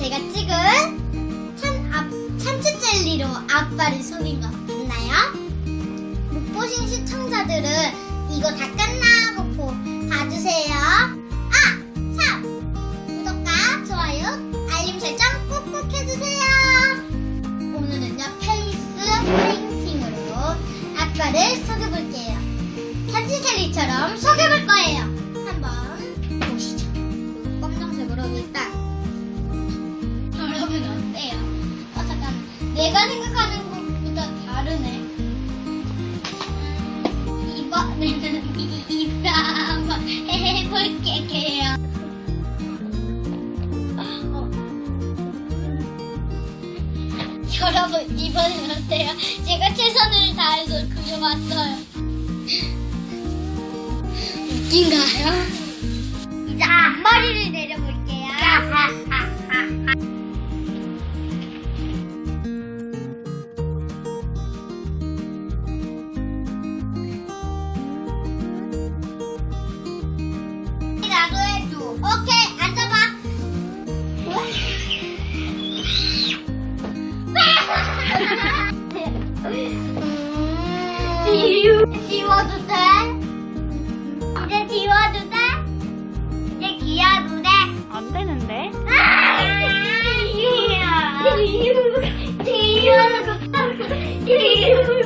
제가 찍은 참, 아, 참치 젤리로 아빠를 속인 거 맞나요? 못 보신 시청자들은 이거 다 끝나 보고 봐주세요. 아! 참! 구독과 좋아요, 알림 설정 꼭꼭 해주세요. 오늘은요, 페이스 페인팅으로 아빠를 속여볼게요. 참치 젤리처럼 속여볼 거예요. 내가 생각하는 것보다 다르네. 음, 이번에는 이- 이따 한번 해볼게요. 어. 여러분 이번엔 어때요? 제가 최선을 다해서 그려봤어요. 웃긴가요? 이제 앞머리를 내 음, 지워도 돼? 이제 지워도 돼? 이제 기어도 돼? 안 되는데? 아, 지우, 지우, 지우, 지우, 지우.